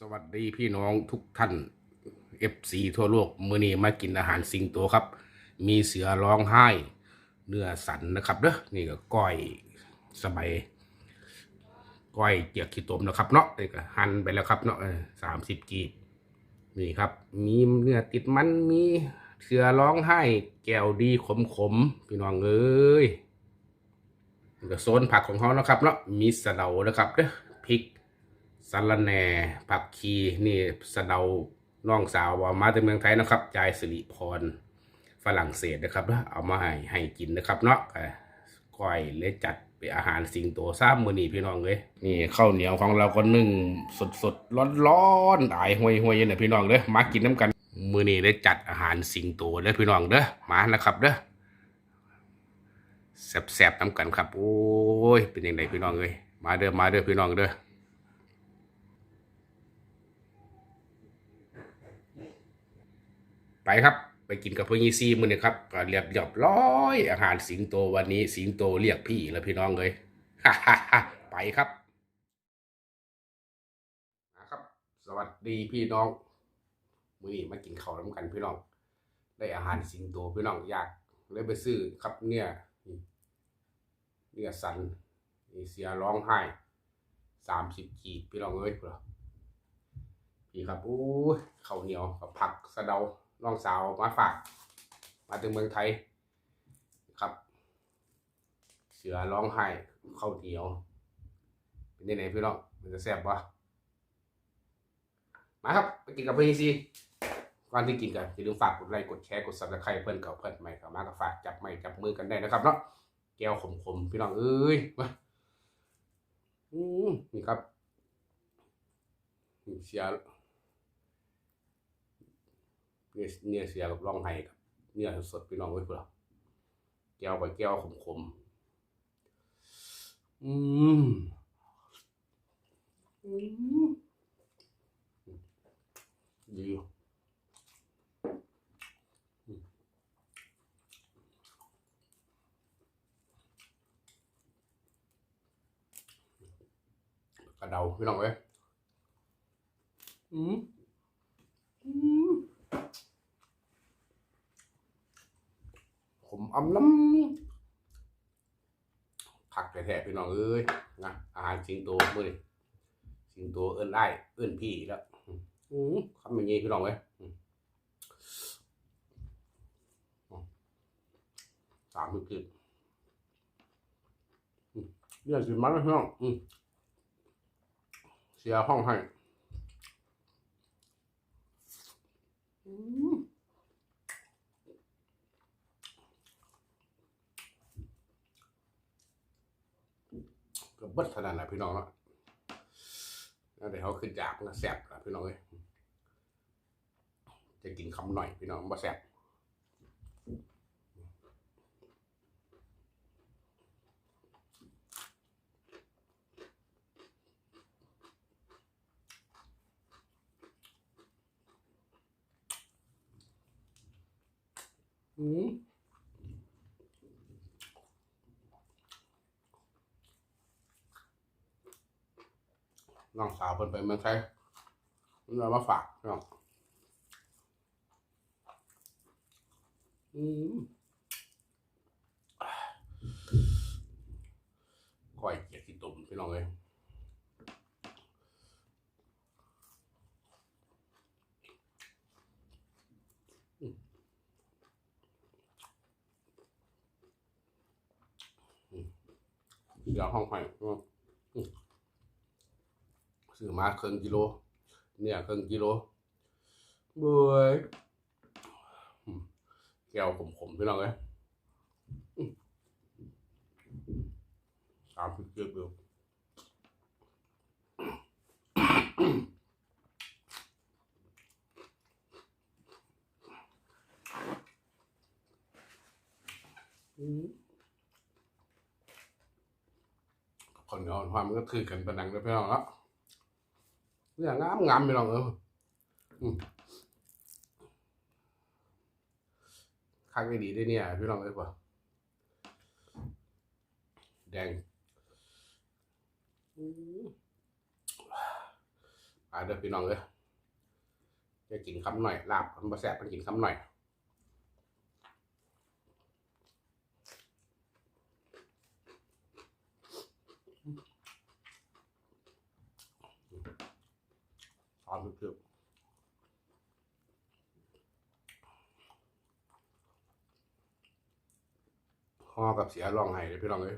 สวัสดีพี่น้องทุกท่าน FC ทั่วโลกมื้อนี้มากินอาหารสิงโตครับ มีเสือร้องไห้ เนื้อสันนะครับเด้อนี่ก็ก้อยสบายก้อยเจียกขี้ตมนะครับเนาะนี่ก็หั่นไปแล้วครับเนาะสามสิบกีบนี่ครับ มีเนื้อติดมันมีเสือร้องไห้ แก้วดีขมขมพี่น้องเอ้ยนี่ก็โซนผักของเขานะครับเนาะมีสะเดานะครับเด้อพริก สะระแหน่ผักชีนี่สะเดาน้องสาวว่ามาจากเมืองไทยนะครับจายสิริพรฝรั่งเศสนะครับนะเอามาให้ให้กินนะครับเนาะก้อยเลยจัดเป็นอาหารสิงโตซ้ำมือนี่พี่น้องเลยนี่ข้าวเหนียวของเราก็นึ่งสดสดร้อนร้อนๆอายห่วยห่วยเนี่ยพี่น้องเด้อมากินน้ำกันมือนี่เลยจัดอาหารสิงโตเด้อพี่น้องเด้อมานะครับเด้อแซ่บๆน้ำกันครับ โอ้ยเป็นยังไงพี่น้องเอ้ยมาเด้อมาเด้อพี่น้องเด้อ ไปครับ ไปกินกับเพื่ยี่ซีมือนี่ครับก็เรียบเรียบร้อยอาหารสิงโตวันนี้ สิงโตเรียกพี่แล้วพี่น้องเลยไปครับนะครับ สวัสดีพี่น้องมือนี้มากินข้าวน้ำกันพี่น้อง ได้อาหารสิงโตพี่น้องอยากเลยไปซื้อครับเนี่ยเนี่ยสันเสียร้องไห้สามสิบกีบพี่น้องเอ้ยพี่ครับอู้ข้าวเหนียวกับผักสะเดา น้องสาวมาฝาก มาถึงเมืองไทยครับ เสือร้องไห้ข้าวเหนียว เป็นยังไงพี่น้องมันจะแซ่บปะมาครับไปกินกับเพื่อนสิก่อนที่กินกันอย่าลืมฝากกดไลค์กดแชร์กดซับสไครต์เพื่อนเก่าเพื่อนใหม่กับมากับฝากจับไม้จับมือกันได้นะครับเนาะแก้วขมๆพี่น้องเอ้ยมาอืมนี่ครับมีเสีย เนื้อเนื้อเสียกับร่องไห้กับเนื้อสดพี่น้องไว้เพื่อแก้วไปแก้วขมๆอืมอืมดีอยู่อืมกระเดาพี่น้องเว้ยอืมอืม ผ มอำน้ำผักแท้ๆพี่น้องเอ้ยนะอาหารสิงโตมื้อนี้สิงโตเอิ้นได้เอิ้นพี่แล้วอือคำอย่างงี้พี่น้องเอ้ยสามสิบกิบอืมเนี่ยสิมันพี่น้องอืมเสียห้องให้อืม ก็เบิดขนาดไหนพี่น้องเนาะแล้วเดี๋ยวเขาขึ้นจากมันก็แสบละพี่น้องเลยจะกินคำหน่อยพี่น้องมาแสบอืม น้องสาวเพิ่นไปเมืองไทยมันเอามาฝากน้องก้อยเกียวที่ตุ่มพี่น้องเลยเดี๋ยวห้องไผ่พี่น้อง ซื้อมาครึ่งกิโล เนี่ยครึ่งกิโลเบื่อแก้วขมๆพี่น้องเอ้ยอืมสามสิบเกือบเดียวอืมคนเดียวความมันก็คือกันประดังเลยพี่น้องเนาะ เนี่ยงามงามไปลองเออข้างไม่ดีด้เนี่ยพี่ลองเลยป่ะแดงอืมไปเด้อพี่น้องเลยจะกินคำหน่อยลาบมันบะแซบมันกินคำหน่อย หอมกรึบห่อกับเสียร้องไห้เลยพี่น้องเลย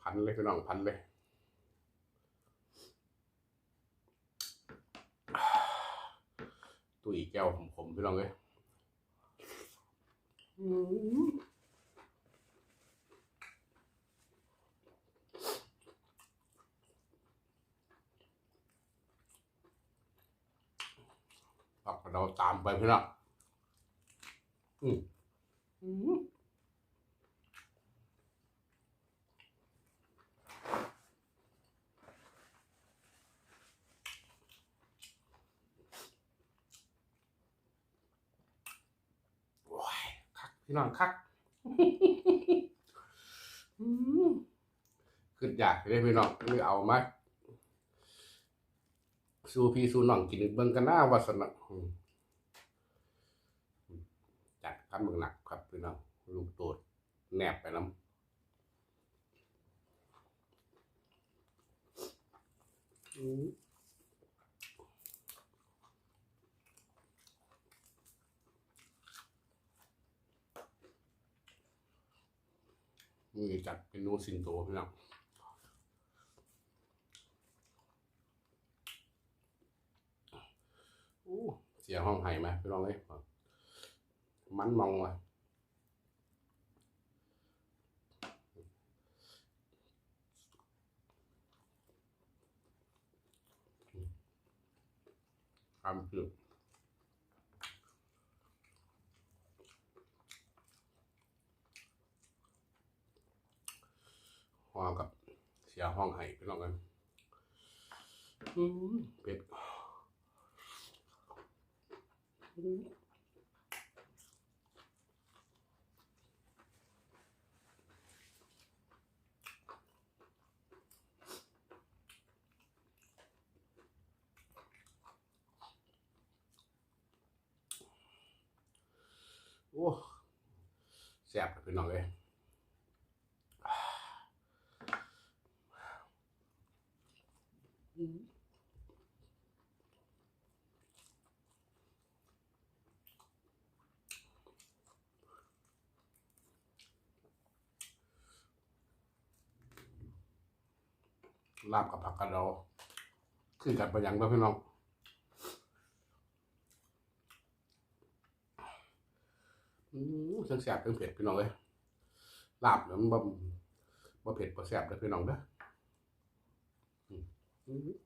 พันเลยพี่น้องพันเลยตุยแก้วผมผมพี่น้องเลยอืมผัก เราตามไปพี่น้องอืมอืมโอ้ยคักพี่น้องคักอืมขึ้นอยากเลยพี่น้องหรือเอามา สู้พี่สู้น้องกินเบิ่งกันหน้าวัสนะจัดกันเบิ่งหนักครับพี่น้องลูกโตดแนบไปน้ำมนี่จัดเป็นนูสิงโตพี่น้องโอ้ เสียห้องไห้ไหมพี่น้องเอ้ยมันมองว่ะความคือห้องกับเสียห้องไห้พี่น้องกันเป็ด อืมโอ้แซ่บเลยพี่น้องเลย ลาบกับผักกระเดาคือกันไปยังแล้วพี่น้องอืมทั้งแซ่บทั้งเผ็ดพี่น้องเลยลาบเนี่ยมันบ่บ่เผ็ดบ่แซ่บเลยพี่น้องเด้ออืมอืม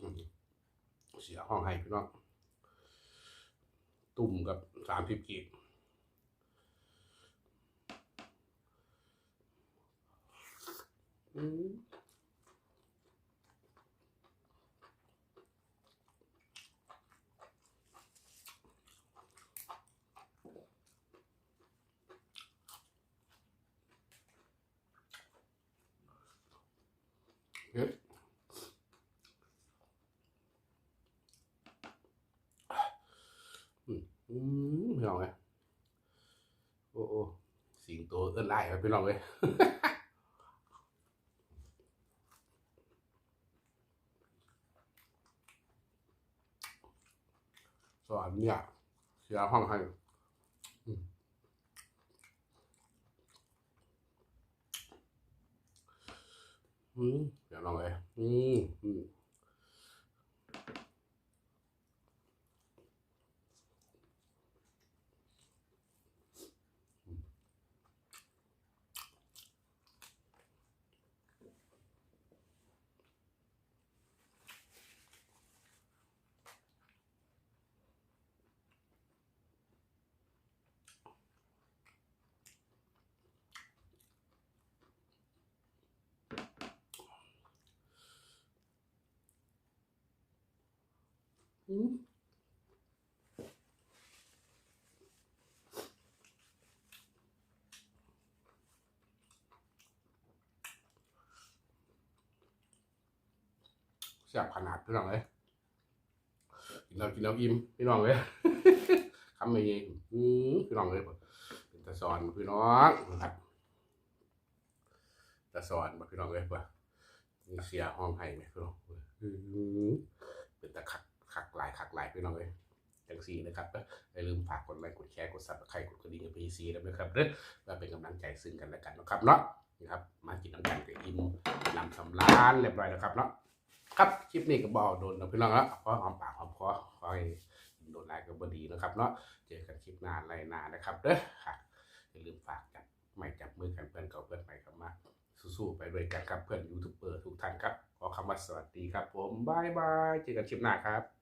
อืมเสียห้องให้พี่น้อง ตุ่มกับสามสิบกีบอืม เผ็ด อืมอืมพี่น้องเลยโอ้โอ้สิงโตเอิ้นไอ้ครับพี่น้องเลยสอนเนี่ยเสียห้องให้อืมเดี๋ยวลองเลยอืมอืม อืมแซ่บขนาดพี่น้องเลยกินแล้วกินแล้วอิ่มพี่น้องเลยคำไม่เองอืมพี่น้องเลยเป็นตะสอนพี่น้องนะครับตะสอนพี่น้องเลยป่ะมีเสียห้องให้ไหมพี่น้องเป็นตะขัด ขักหลายขักหลายพี่น้องเลยจังสีนะครับอย่าลืมฝากกดไลค์กดแชร์กดซับสไครต์กดกระดิ่งกับพีซีด้วนะครับเด้อเพื่อเป็นกำลังใจซึ่งกันและกันนะครับเนาะนี่ครับมากินน้ำกันกับอิ่มนำสำราญเรียบร้อยแล้วครับเนาะครับคลิปนี้ก็บอกโดนนะพี่น้องแล้วเพราะหอมปากหอมคอคอยโดนไลค์ก็บดีนะครับเนาะเจอกันคลิปหน้าไรหน้านะครับเด้อค่ะอย่าลืมฝากจับไม่จับมือกันเพื่อนเก่าเพื่อนใหม่กลับมาสู้ๆไปด้วยกันครับเพื่อนยูทูบเบอร์ทุกท่านครับขอคำว่าสวัสดีครับ ผมบายบายเจอกันคลิปหน้าครับ